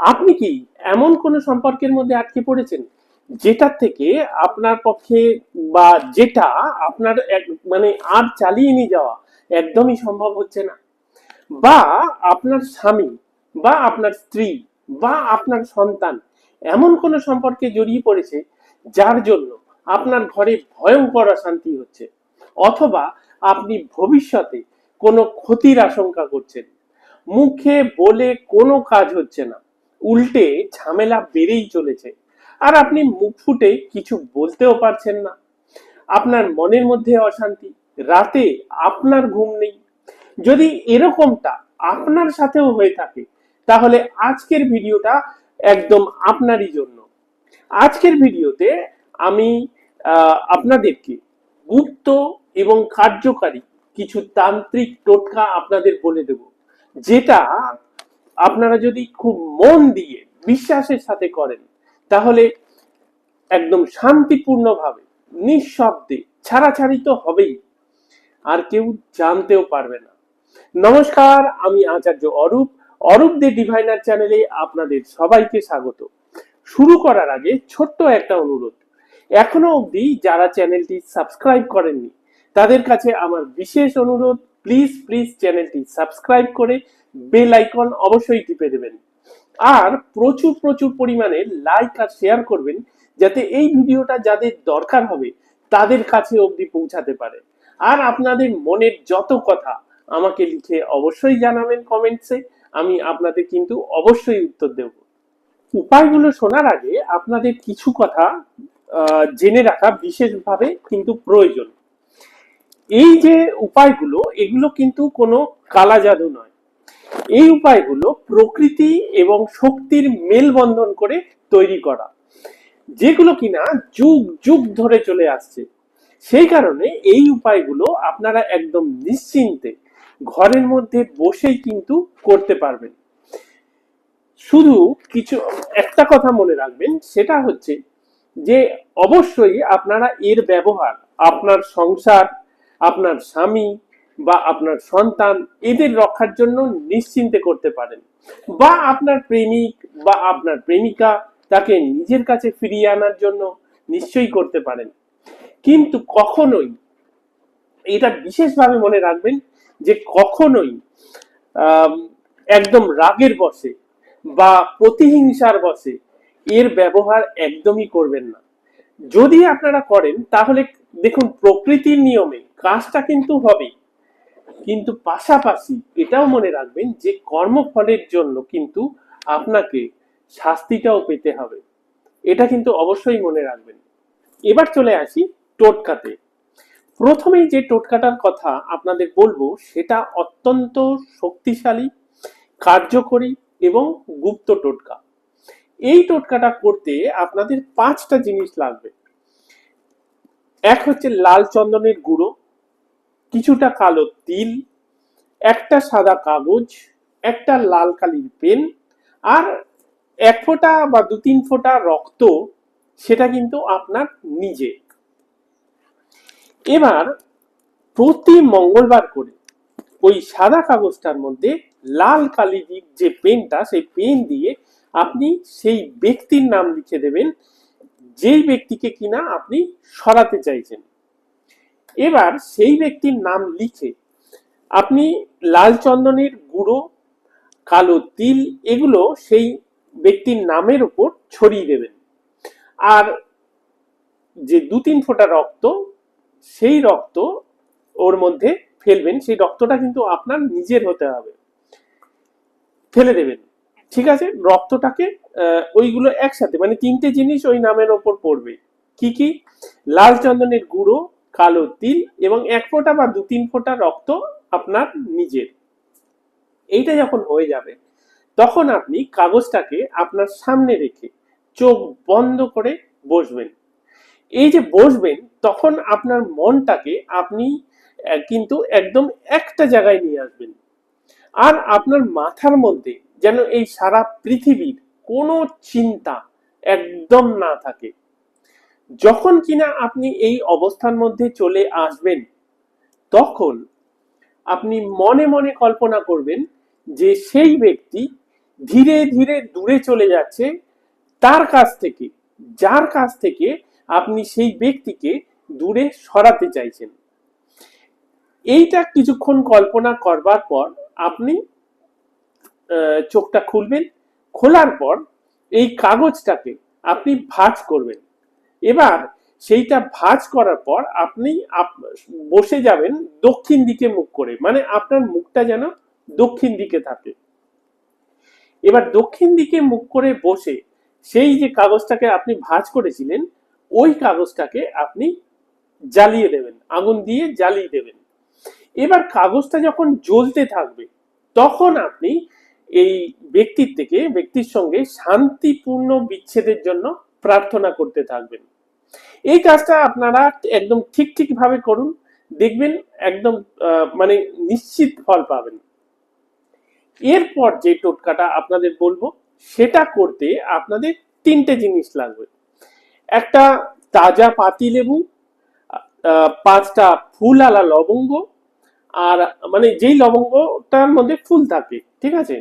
আপনি কি এমন কোন সম্পর্কের মধ্যে আটকে পড়েছেন? যেটার থেকে আপনার পক্ষে বা যেটা আপনার মানে আর চালিয়ে নিয়ে যাওয়া একদমই সম্ভব হচ্ছে না। বা আপনার স্বামী বা আপনার স্ত্রী বা আপনার সন্তান এমন কোন সম্পর্কে জড়িয়ে পড়েছে যার জন্য আপনার ঘরে ভয়ঙ্কর অশান্তি হচ্ছে অথবা আপনি ভবিষ্যতে কোনো ক্ষতির আশঙ্কা করছেন। মুখে বলে কোনো কাজ হচ্ছে না। উল্টে ঝামেলা বেড়েই চলেছে। আর আপনি মুখ ফুটে কিছু বলতেও পারছেন না। আপনার মনের মধ্যে অশান্তি, রাতে আপনার ঘুম নেই। যদি এরকমটা আপনার সাথেও হয়ে থাকে, তাহলে আজকের ভিডিওটা একদম আপনারই জন্য। আজকের ভিডিওতে আমি আপনাদেরকে গুপ্ত এবং কার্যকারী কিছু তান্ত্রিক টোটকা আপনাদের বলে দেব। যেটা আপনারা যদি খুব মন দিয়ে বিশ্বাসের সাথে করেন, তাহলে একদম শান্তিপূর্ণভাবে, নিঃশব্দে ছাড়াছাড়ি তো হবেই। আর কেউ জানতেও পারবে না। নমস্কার, আমি আচার্য অরূপ। অরূপ দে ডিভাইনার চ্যানেলে আপনাদের সবাইকে স্বাগত। শুরু করার আগে ছোট্ট একটা অনুরোধ। এখনও অবধি যারা চ্যানেলটি সাবস্ক্রাইব করেননি, তাদের কাছে আমার বিশেষ অনুরোধ, প্লিজ প্লিজ চ্যানেলটি সাবস্ক্রাইব করে বেল আইকন অবশ্যই টিপে দেবেন। আর প্রচুর প্রচুর পরিমাণে লাইক আর শেয়ার করবেন, যাতে এই ভিডিওটা যাদের দরকার হবে, তাদের কাছে অবধি পৌঁছাতে পারে। আর আপনাদের মনের যত কথা আমাকে লিখে অবশ্যই জানাবেন কমেন্টসে, আমি আপনাদের কিন্তু অবশ্যই উত্তর দেব। উপায়গুলো শোনার আগে আপনাদের কিছু কথা জেনে রাখা বিশেষভাবে কিন্তু প্রয়োজন। এই যে উপায়গুলো, এগুলো কিন্তু কোনো কালা জাদু নয়। এই উপায়গুলো প্রকৃতি এবং শক্তির মেলবন্ধন করে তৈরি করা। যেগুলো কিনা যুগ যুগ ধরে চলে আসছে। সেই কারণে এই উপায়গুলো আপনারা একদম নিশ্চিন্তে ঘরের মধ্যে বসেই কিন্তু করতে পারবেন। শুধু কিছু, একটা কথা মনে রাখবেন, সেটা হচ্ছে যে অবশ্যই আপনারা এর ব্যবহার, আপনার সংসার, আপনার স্বামী বা আপনার সন্তান এদের রক্ষার জন্য নিশ্চিন্তে করতে পারেন। বা আপনার প্রেমিক বা আপনার প্রেমিকা তাকে নিজের কাছে ফিরিয়ে আনার জন্য নিশ্চয়ই করতে পারেন। কিন্তু কখনোই, এটা বিশেষভাবে মনে রাখবেন যে কখনোই একদম রাগের বসে বা প্রতিহিংসার বসে এর ব্যবহার একদমই করবেন না। যদি আপনারা করেন, তাহলে দেখুন প্রকৃতির নিয়মে কাজটা কিন্তু হবেই। কিন্তু পাশাপাশি এটাও মনে রাখবেন যে কর্মফলের জন্য কিন্তু আপনাকে শাস্তিটাও পেতে হবে। এটা কিন্তু অবশ্যই মনে রাখবেন। এবার চলে আসি টোটকাতে। প্রথমেই যে টোটকাটার কথা আপনাদের বলব, সেটা অত্যন্ত শক্তিশালী, কার্যকরী এবং গুপ্ত টোটকা। এই টোটকাটা করতে আপনাদের পাঁচটা জিনিস লাগবে। এক হচ্ছে লাল চন্দনের গুঁড়ো কিছুটা কালো তিল, একটা সাদা কাগজ, একটা লাল কালির পেন আর এক ফোঁটা বা দু তিন ফোঁটা রক্ত, সেটা কিন্তু আপনার নিজে। এবার প্রতি মঙ্গলবার করে ওই সাদা কাগজটার মধ্যে লাল কালির যে পেনটা, সেই পেন দিয়ে আপনি সেই ব্যক্তির নাম লিখে দেবেন, যেই ব্যক্তিকে কিনা আপনি সরাতে চাইছেন। এবার সেই ব্যক্তির নাম লিখে আপনি লাল চন্দনের গুঁড়ো, কালো তিল এগুলো সেই ব্যক্তির নামের উপর ছড়িয়ে দেবেন। আর যে দু তিন ফোঁটা রক্ত, সেই রক্ত ওর মধ্যে ফেলবেন, সেই রক্তটা কিন্তু আপনার নিজের হতে হবে। ফেলে দেবেন। ঠিক আছে? রক্তটাকে ওইগুলো একসাথে মানে তিনটে জিনিস ওই নামের ওপর পড়বে। কি কি? লাল চন্দনের গুঁড়ো কালো তিল এবং এক ফোঁটা বা দু তিন ফোঁটা রক্ত আপনার নিজের। এইটা যখন হয়ে যাবে, তখন আপনি কাগজটাকে আপনার সামনে রেখে চোখ বন্ধ করে বসবেন। এই যে বসবেন, তখন আপনার মনটাকে আপনি কিন্তু একদম একটা জায়গায় নিয়ে আসবেন। আর আপনার মাথার মধ্যে যেন এই সারা পৃথিবীর কোনো চিন্তা একদম না থাকে। যখন কিনা আপনি এই অবস্থার মধ্যে চলে আসবেন, তখন আপনি মনে মনে কল্পনা করবেন যে সেই ব্যক্তি ধীরে ধীরে দূরে চলে যাচ্ছে, তার কাছ থেকে, যার কাছ থেকে আপনি সেই ব্যক্তিকে দূরে সরাতে চাইছেন। এইটা কিছুক্ষণ কল্পনা করবার পর আপনি চোখটা খুলবেন, খোলার পর এই কাগজটাকে আপনি ভাঁজ করবেন। এবার সেইটা ভাঁজ করার পর আপনি বসে যাবেন দক্ষিণ দিকে মুখ করে মানে আপনার মুখটা যেন দক্ষিণ দিকে থাকে। এবার দক্ষিণ দিকে মুখ করে বসে সেই যে কাগজটাকে আপনি ভাজ করেছিলেন, ওই কাগজটাকে আপনি জ্বালিয়ে দেবেন, আগুন দিয়ে জ্বালিয়ে দেবেন। এবার কাগজটা যখন জ্বলতে থাকবে, তখন আপনি এই ব্যক্তির থেকে, ব্যক্তির সঙ্গে শান্তিপূর্ণ বিচ্ছেদের জন্য প্রার্থনা করতে থাকবেন। এই কাজটা আপনারা একদম ঠিক ঠিক ভাবে করুন, দেখবেন একদম মানে নিশ্চিত ফল পাবেন। এরপর যে টোটকাটা আপনাদের বলব, সেটা করতে আপনাদের তিনটে জিনিস লাগবে। একটা তাজা পাতি লেবু পাঁচটা ফুল আলা লবঙ্গ, আর মানে যেই লবঙ্গটার মধ্যে ফুল থাকে, ঠিক আছে?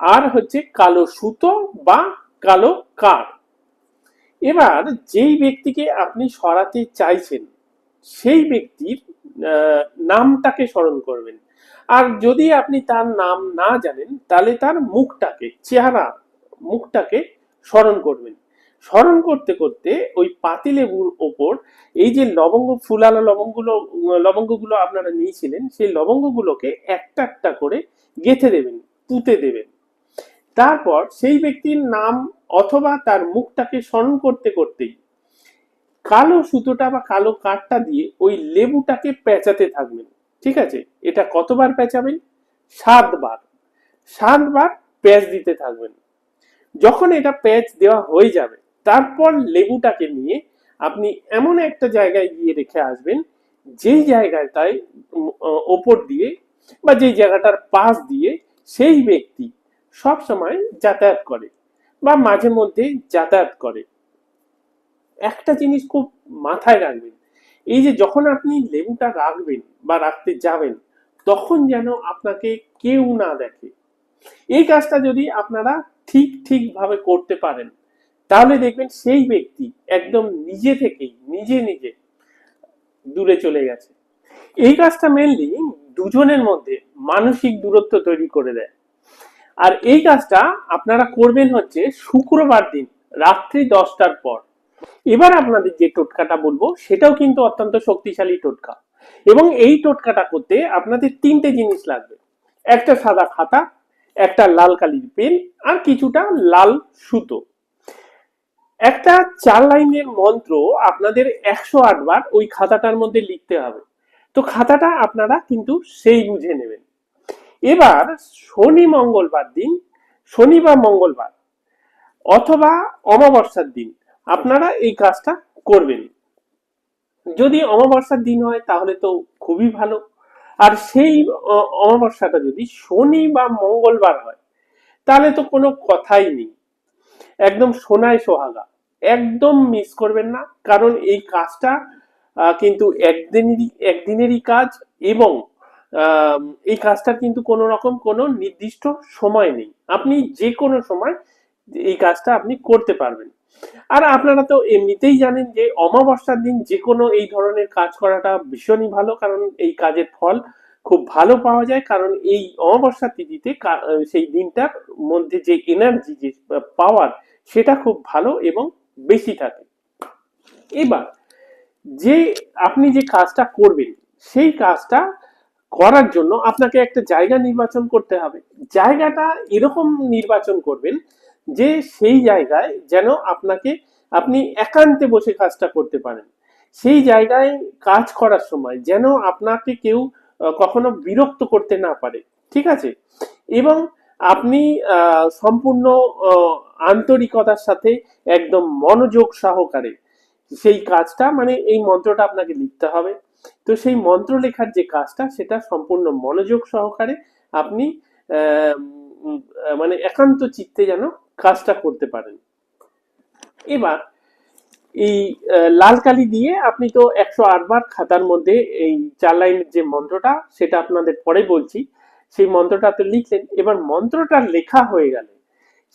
আর হচ্ছে কালো সুতো বা কালো কাঠ এবার যেই ব্যক্তিকে আপনি সরাতে চাইছেন, সেই ব্যক্তির নামটাকে স্মরণ করবেন। আর যদি আপনি তার নাম না জানেন, তাহলে তার মুখটাকে, চেহারা মুখটাকে স্মরণ করবেন। স্মরণ করতে করতে ওই পাতিলেবুর ওপর এই যে লবঙ্গ ফুলালো লবঙ্গগুলো লবঙ্গগুলো আপনারা নিয়েছিলেন, সেই লবঙ্গগুলোকে একটা একটা করে গেঁথে দেবেন পুঁতে দেবেন। তারপর সেই ব্যক্তির নাম অথবা তার মুখটাকে স্মরণ করতে করতেই কালো সুতোটা বা কালো কাঠটা দিয়ে ওই লেবুটাকে পেঁচাতে থাকবেন। ঠিক আছে? এটা কতবার পেঁচাবেন? সাতবার। সাতবার প্যাঁচ দিতে থাকবেন। যখন এটা প্যাঁচ দেওয়া হয়ে যাবে, তারপর লেবুটাকে নিয়ে আপনি এমন একটা জায়গায় গিয়ে রেখে আসবেন, যেই জায়গাটায় ওপর দিয়ে বা যেই জায়গাটার পাশ দিয়ে সেই ব্যক্তি সব সময় যাতায়াত করে বা মাঝে মধ্যে যাতায়াত করে। একটা জিনিস খুব মাথায় রাখবেন, এই যে যখন আপনি লেবুটা রাখবেন বা রাখতে যাবেন, তখন যেন আপনাকে কেউ না দেখে। এই কাজটা যদি আপনারা ঠিক ঠিক ভাবে করতে পারেন, তাহলে দেখবেন সেই ব্যক্তি একদম নিজে থেকেই, নিজে নিজে দূরে চলে গেছে। এই কাজটা মেনলি দুজনের মধ্যে মানসিক দূরত্ব তৈরি করে দেয়। আর এই কাজটা আপনারা করবেন হচ্ছে শুক্রবার দিন, রাত্রি দশটার পর। এবার আপনাদের যে টোটকাটা বলব, সেটাও কিন্তু অত্যন্ত শক্তিশালী টোটকা। এবং এই টোটকাটা করতে আপনাদের তিনটে জিনিস লাগবে। একটা সাদা খাতা, একটা লাল কালির পেন, আর কিছুটা লাল সুতো। একটা চার লাইনের মন্ত্র আপনাদের একশো আট বার ওই খাতাটার মধ্যে লিখতে হবে। তো খাতাটা আপনারা কিন্তু সেই বুঝে নেবেন। এবার শনি মঙ্গলবার দিন, শনি বা মঙ্গলবার অথবা অমাবস্যার দিন, আপনারা এই কাজটা করবেন। যদি অমাবস্যার দিন হয় তাহলে তো খুবই ভালো। আর সেই অমাবস্যাটা যদি শনি বা মঙ্গলবার হয়, তাহলে তো কোনো কথাই নেই। একদম সোনায় সোহাগা। একদম মিস করবেন না, কারণ এই কাজটা কিন্তু একদিনেরই একদিনেরই কাজ এবং এই কাজটার কিন্তু কোনো রকম কোনো নির্দিষ্ট সময় নেই। আপনি যে কোনো সময় এই কাজটা আপনি করতে পারবেন। আর আপনারা তো এমনিতেই জানেন যে অমাবস্যার দিন যে কোনো এই ধরনের কাজ করাটা ভীষণই ভালো, কারণ এই কাজের ফল খুব ভালো পাওয়া যায়। কারণ এই অমাবস্যা তিথিতে সেই দিনটার মধ্যে যে এনার্জি যে পাওয়ার সেটা খুব ভালো এবং বেশি থাকে। এবার যে আপনি যে কাজটা করবেন, সেই কাজটা করার জন্য আপনাকে একটা জায়গা নির্বাচন করতে হবে। জায়গাটা এরকম নির্বাচন করবেন যে সেই জায়গায় যেন আপনাকে, আপনি একান্তে বসে কাজটা করতে পারেন। সেই জায়গায় কাজ করার সময় যেন আপনাকে কেউ কখনো বিরক্ত করতে না পারে, ঠিক আছে? এবং আপনি সম্পূর্ণ আন্তরিকতার সাথে একদম মনোযোগ সহকারে সেই কাজটা মানে এই মন্ত্রটা আপনাকে লিখতে হবে। তো সেই মন্ত্র লেখার যে কাজটা, সেটা সম্পূর্ণ মনোযোগ সহকারে আপনি মানে একান্ত চিত্তে যেন কাজটা করতে পারেন। এবার এই লাল কালি দিয়ে আপনি তো একশো বার খাতার মধ্যে এই চার লাইনের যে মন্ত্রটা, সেটা আপনাদের পরে বলছি, সেই মন্ত্রটা তো লিখলেন। এবার মন্ত্রটা লেখা হয়ে গেলে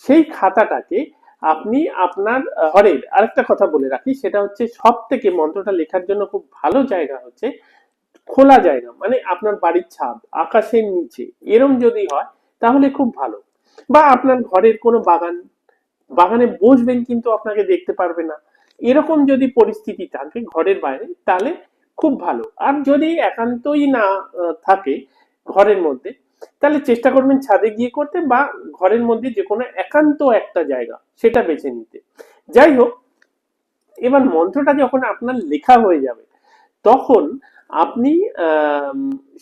সেই খাতাটাকে আপনি আপনার আহ, ঘরের আরেকটা কথা বলে রাখি সেটা হচ্ছে সব থেকে মন্ত্রটা লেখার জন্য খুব ভালো জায়গা হচ্ছে খোলা জায়গা মানে আপনার বাড়ির ছাদ আকাশের নিচে এরম যদি হয় তাহলে খুব ভালো। বা আপনার ঘরের কোনো বাগান বাগানে বসবেন কিন্তু আপনাকে দেখতে পারবে না। এরকম যদি পরিস্থিতি থাকে ঘরের বাইরে তাহলে খুব ভালো। আর যদি একান্তই না থাকে ঘরের মধ্যে তাহলে চেষ্টা করবেন ছাদে গিয়ে করতে বা ঘরের মধ্যে যে কোনো একান্ত একটা জায়গা, সেটা বেছে নিতে। যাই হোক, এবার মন্ত্রটা যখন আপনার লেখা হয়ে যাবে, তখন আপনি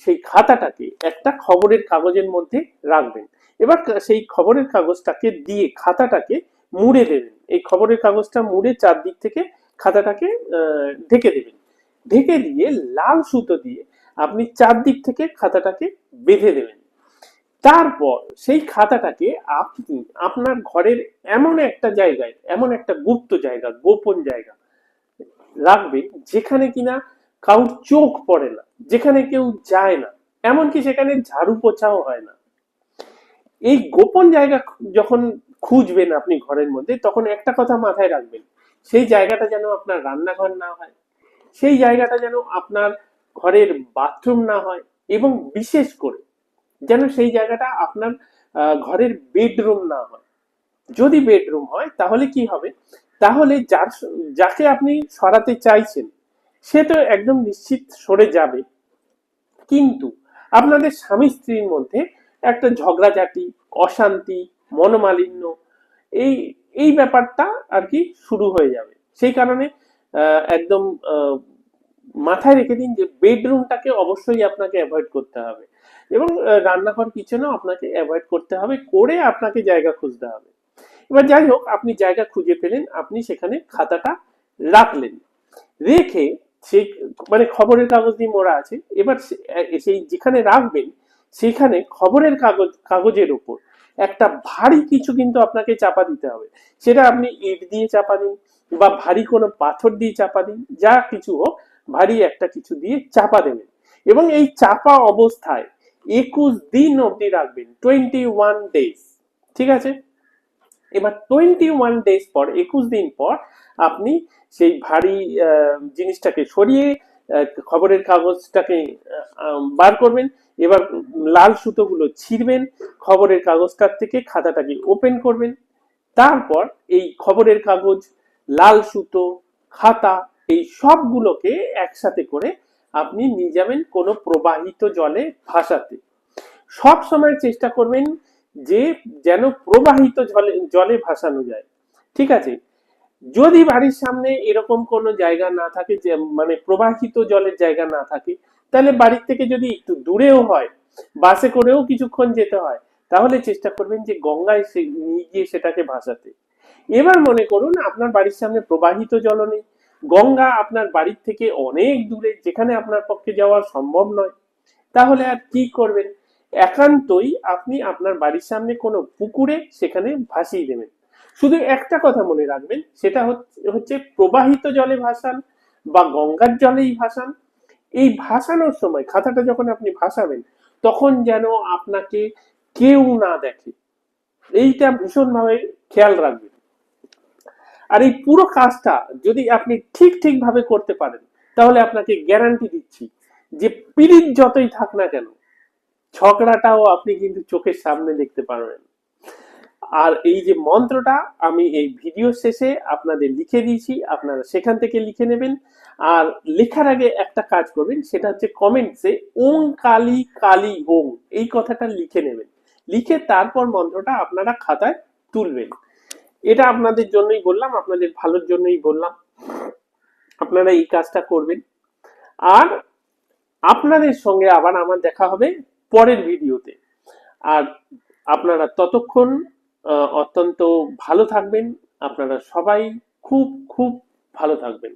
সেই খাতাটাকে একটা খবরের কাগজের মধ্যে রাখবেন। এবার সেই খবরের কাগজটাকে দিয়ে খাতাটাকে মুড়ে দেবেন। এই খবরের কাগজটা মুড়ে চারদিক থেকে খাতাটাকে ঢেকে দেবেন। ঢেকে দিয়ে লাল সুতো দিয়ে আপনি চারদিক থেকে খাতাটাকে বেঁধে দেবেন। তারপর সেই খাতাটাকে আপনি, আপনার ঘরের এমন একটা জায়গায়, এমন একটা গুপ্ত জায়গা, গোপন জায়গা রাখবেন যেখানে কিনা কারোর চোখ পড়ে না, যেখানে কেউ যায় না, এমনকি সেখানে ঝাড়ু পোছাও হয় না। এই গোপন জায়গা যখন খুঁজবেন আপনি ঘরের মধ্যে, তখন একটা কথা মাথায় রাখবেন, সেই জায়গাটা যেন আপনার রান্নাঘর না হয়, সেই জায়গাটা যেন আপনার ঘরের বাথরুম না হয়, এবং বিশেষ করে যেন সেই জায়গাটা আপনার ঘরের বেডরুম না হয়। যদি বেডরুম হয়, তাহলে কি হবে? তাহলে যার, যাকে আপনি সরাতে চাইছেন, সে তো একদম নিশ্চিত সরে যাবে। কিন্তু আপনাদের স্বামী স্ত্রীর মধ্যে একটা ঝগড়াঝাটি, অশান্তি, মনোমালিন্য, এই এই ব্যাপারটা আর কি শুরু হয়ে যাবে। সেই কারণে একদম মাথায় রেখে দিন যে বেডরুমটাকে অবশ্যই আপনাকে অ্যাভয়েড করতে হবে। এবং রান্নাঘর কিচেনও আপনাকে অ্যাভয়েড করতে হবে, করে আপনাকে জায়গা খুঁজতে হবে। এবার যাই হোক, আপনি জায়গা খুঁজে পেলেন, আপনি সেখানে খাতাটা রাখলেন। রেখে সেই মানে খবরের কাগজ দিয়ে মোড়া আছে, এবার সেই যেখানে রাখবেন, সেখানে খবরের কাগজ, কাগজের উপর একটা ভারী কিছু কিন্তু আপনাকে চাপা দিতে হবে। সেটা আপনি ইট দিয়ে চাপা দিন বা ভারী কোনো পাথর দিয়ে চাপা দিন, যা কিছু হোক, ভারী একটা কিছু দিয়ে চাপা দেবেন। এবং এই চাপা অবস্থায় একুশ দিন অবধি রাখবেন টোয়েন্টি ওয়ান ডেজ ঠিক আছে? এবার টোয়েন্টি ওয়ান ডেজ পর, একুশ দিন পর আপনি সেই ভারী জিনিসটাকে সরিয়ে খবরের কাগজটাকে বার করবেন। এবার লাল সুতোগুলো ছিঁড়বেন, খবরের কাগজটার থেকে খাতাটাকে ওপেন করবেন। তারপর এই খবরের কাগজ, লাল সুতো, খাতা, এই সবগুলোকে একসাথে করে আপনি নিয়ে যাবেন কোনো প্রবাহিত জলে ভাসাতে। সব সময় চেষ্টা করবেন যে যেন প্রবাহিত জলে জলে ভাসানো যায়। ঠিক আছে? যদি বাড়ির সামনে এরকম কোনো জায়গা না থাকে যে মানে প্রবাহিত জলের জায়গা না থাকে, তাহলে বাড়ির থেকে যদি একটু দূরেও হয়, বাসে করেও কিছুক্ষণ যেতে হয়, তাহলে চেষ্টা করবেন যে গঙ্গায় নিয়ে গিয়ে সেটাকে ভাসাতে। এবার মনে করুন, আপনার বাড়ির সামনে প্রবাহিত জল নেই। গঙ্গা আপনার বাড়ির থেকে অনেক দূরে, যেখানে আপনার পক্ষে যাওয়া সম্ভব নয়। তাহলে আর কি করবেন? একান্তই আপনি আপনার বাড়ির সামনে কোনো পুকুরে সেখানে ভাসিয়ে দেবেন। শুধু একটা কথা মনে রাখবেন, সেটা হচ্ছে প্রবাহিত জলে ভাসান বা গঙ্গার জলেই ভাসান। এই ভাসানোর সময় খাতাটা যখন আপনি ভাসাবেন, তখন যেন আপনাকে কেউ না দেখে। এইটা ভীষণভাবে খেয়াল রাখবেন। আর এই পুরো কাজটা যদি আপনি ঠিক ঠিক ভাবে করতে পারেন, তাহলে আপনাকে গ্যারান্টি দিচ্ছি যে পিরিত যতই থাক না কেন, ঝগড়াটাও আপনি কিন্তু চোখের সামনে দেখতে পারবেন। আর এই যে মন্ত্রটা আমি এই ভিডিও শেষে আপনাদের লিখে দিয়েছি, আপনারা সেখান থেকে লিখে নেবেন। আর লেখার আগে একটা কাজ করবেন, সেটা হচ্ছে কমেন্টসে ওং কালী কালী ওং এই কথাটা লিখে নেবেন। লিখে তারপর মন্ত্রটা আপনারা খাতায় তুলবেন। এটা আপনাদের জন্যই বললাম, আপনাদের ভালোর জন্যই বললাম। আপনারা এই কাজটা করবেন। আর আপনাদের সঙ্গে আবার আমার দেখা হবে পরের ভিডিওতে। আর আপনারা ততক্ষণ অত্যন্ত ভালো থাকবেন। আপনারা সবাই খুব খুব ভালো থাকবেন।